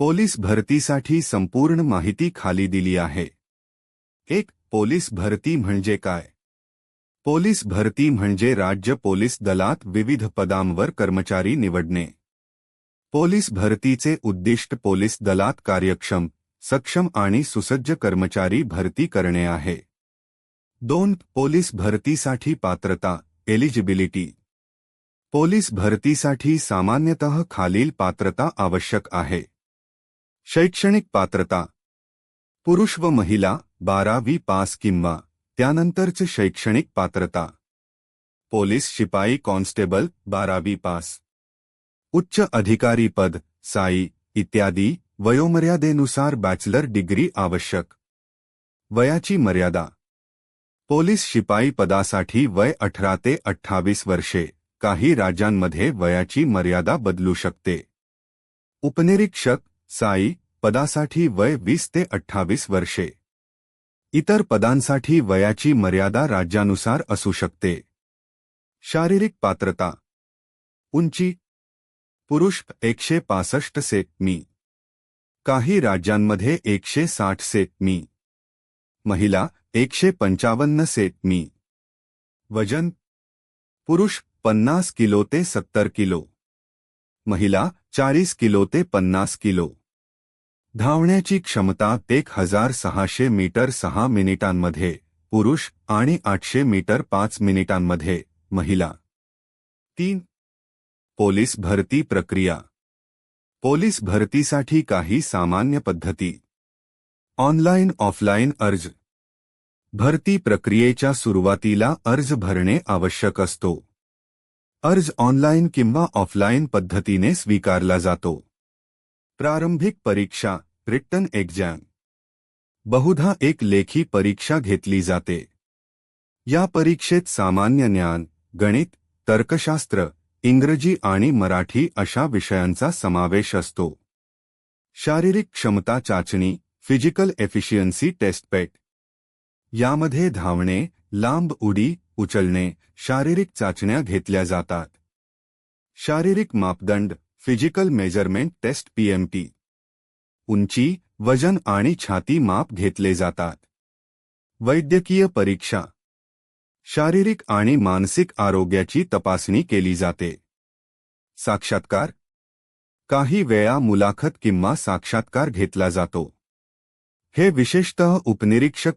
Police भरतीसाठी संपूर्ण माहिती खाली दिली आहे. एक पोलीस भरती म्हणजे काय? पोलीस भरती म्हणजे राज्य पोलीस दलात विविध पदांवर कर्मचारी निवडणे. पोलीस भरतीचे उद्दिष्ट पोलीस दलात कार्यक्षम सक्षम आणि सुसज्ज कर्मचारी भरती करणे आहे. दोन पोलीस भरतीसाठी पात्रता एलिजिबिलिटी पोलीस भरतीसाठी सामान्यतः खालील पात्रता आवश्यक आहे. शैक्षणिक पात्रता. पुरुष व महिला बारावी पास किंवा त्यानंतरचे शैक्षणिक पात्रता. पोलीस शिपाई कॉन्स्टेबल बारावी पास. उच्च अधिकारी पद साई इत्यादी वयोमर्यादेनुसार बॅचलर डिग्री आवश्यक. वयाची मर्यादा. पोलीस शिपाई पदासाठी वय अठरा ते अठ्ठावीस वर्षे काही राज्यांमध्ये वयाची मर्यादा बदलू शकते. उपनिरीक्षक साई पदासाठी वय वीस ते अठ्ठावीस वर्षे. इतर पदांसाठी वयाची मर्यादा राज्यानुसार असू शकते. शारीरिक पात्रता. उंची. पुरुष एकशे पासष्ट से मी काही राज्यांमध्ये एकशे साठ से मी महिला एकशे पंचावन्न से मी वज़न. पुरुष पन्नास किलो ते सत्तर किलो. महिला चाळीस किलो ते पन्नास किलो. धावण्याची क्षमता एक हजार सहाशे मीटर सहा मिनिटांमध्ये पुरुष आणि आठशे मीटर पाच मिनिटांमध्ये महिला. तीन. पोलीस भरती प्रक्रिया. पोलीस भरतीसाठी काही सामान्य पद्धती. ऑनलाईन ऑफलाईन अर्ज. भरती प्रक्रियेच्या सुरुवातीला अर्ज भरणे आवश्यक असतो. अर्ज ऑनलाईन किंवा ऑफलाईन पद्धतीने स्वीकारला जातो. प्रारंभिक परीक्षा रिटन एक्झाम. बहुधा एक लेखी परीक्षा घेतली जाते. या परीक्षेत सामान्य ज्ञान गणित तर्कशास्त्र इंग्रजी आणि मराठी अशा विषयांचा समावेश असतो. शारीरिक क्षमता चाचणी फिजिकल एफिशियन्सी टेस्ट पेट. यामध्ये धावणे लांब उडी उचलणे शारीरिक चाचण्या घेतल्या जातात. शारीरिक मापदंड फ़िज़िकल मेज़रमेंट टेस्ट पीएमटी उंची, वज़न आणि छाती माप घेतले जातात. वैद्यकीय परीक्षा. शारीरिक आणि मानसिक आरोग्याची तपासणी केली जाते. साक्षात्कार. काही वेळा मुलाखत किंवा साक्षात्कार घेतला जातो. हे विशेषतः उपनिरीक्षक